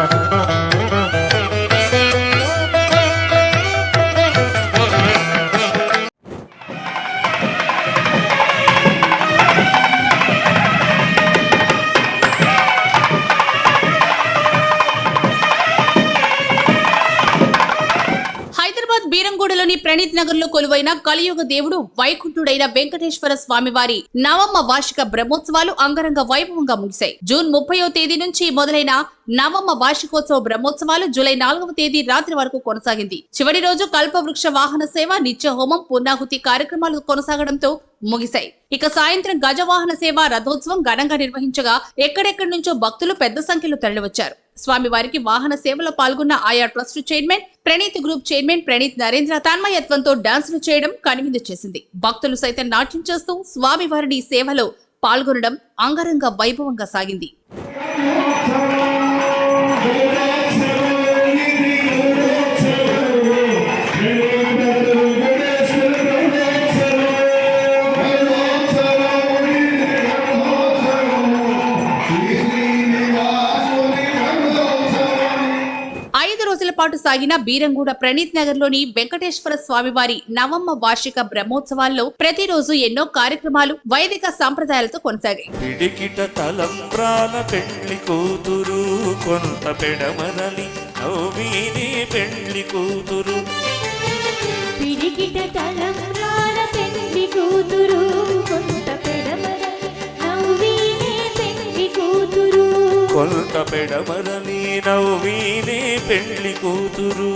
Thank you. బీరంగూడలోని Praneeth నగర్లో కొలువైన కలియుగ దేవుడు వైకుంఠుడైన వెంకటేశ్వర స్వామి వారి నవమ వార్షిక బ్రహ్మోత్సవాలు అంగరంగ వైభవంగా ముగిశాయి. జూన్ ముప్పయో తేదీ నుంచి మొదలైన నవమ వార్షికోత్సవ బ్రహ్మోత్సవాలు జూలై నాలుగవ తేదీ రాత్రి వరకు కొనసాగింది. చివరి రోజు కల్పవృక్ష వాహన సేవ నిత్య హోమం పూర్ణాహుతి కార్యక్రమాలు కొనసాగడంతో ముగిశాయి. ఇక సాయంత్రం గజవాహన సేవ రథోత్సవం ఘనంగా నిర్వహించగా ఎక్కడెక్కడి నుంచో భక్తులు పెద్ద సంఖ్యలో తరలివచ్చారు. స్వామివారికి వాహన సేవలో పాల్గొన్న ఆయా trust chairman Praneeth group chairman Praneeth Narendra తన్మయత్వంతో డాన్సులు చేయడం కనువిందు చేసింది. భక్తులు సైతం నాట్యం చేస్తూ స్వామివారిని సేవలో పాల్గొనడం అంగరంగ వైభవంగా సాగింది. రోజుల పాటు సాగిన బీరంగూడ ప్రణీత్ నగర్లోని వెంకటేశ్వర స్వామివారి నవమ్మ వార్షిక బ్రహ్మోత్సవాల్లో ప్రతిరోజు ఎన్నో కార్యక్రమాలు వైదిక సాంప్రదాయాలతో కొనసాగాయి. కొంత పెడమరని నవ్వీని పెళ్ళి కూతురు.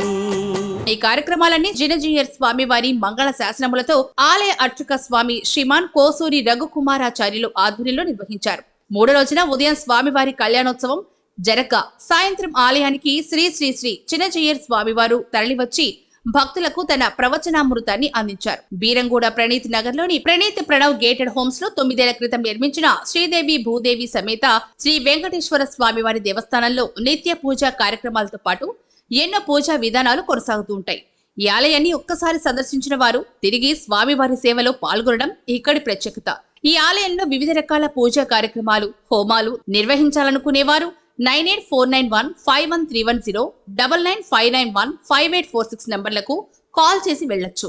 ఈ కార్యక్రమాలన్నీ జినజీయర్ స్వామి వారి మంగళ శాసనములతో ఆలయ అర్చక స్వామి శ్రీమాన్ కోసూరి రఘుకుమారాచార్యులు ఆధ్వర్యంలో నిర్వహించారు. మూడో రోజున ఉదయం స్వామివారి కళ్యాణోత్సవం జరగ. సాయంత్రం ఆలయానికి శ్రీ శ్రీ శ్రీ చినజీయర్ స్వామివారు తరలివచ్చి భక్తులకు తన ప్రవచనామృతాన్ని అందించారు. బీరంగూడ ప్రణీత్ నగర్లోని ప్రణీత్ ప్రణవ్ గేటెడ్ హోమ్స్లో తొమ్మిదేళ్ళ క్రితం నిర్మించిన శ్రీదేవి భూదేవి సమేత శ్రీ వెంకటేశ్వర స్వామివారి దేవస్థానంలో నిత్య పూజా కార్యక్రమాలతో పాటు ఎన్నో పూజా విధానాలు కొనసాగుతూ ఉంటాయి. ఈ ఆలయాన్ని ఒక్కసారి సందర్శించిన వారు తిరిగి స్వామివారి సేవలో పాల్గొనడం ఇక్కడి ప్రత్యేకత. ఈ ఆలయంలో వివిధ రకాల పూజా కార్యక్రమాలు హోమాలు నిర్వహించాలనుకునేవారు nine eight four nine one five one three one zero double nine five nine one five eight four six నెంబర్లకు కాల్ చేసి వెళ్ళొచ్చు.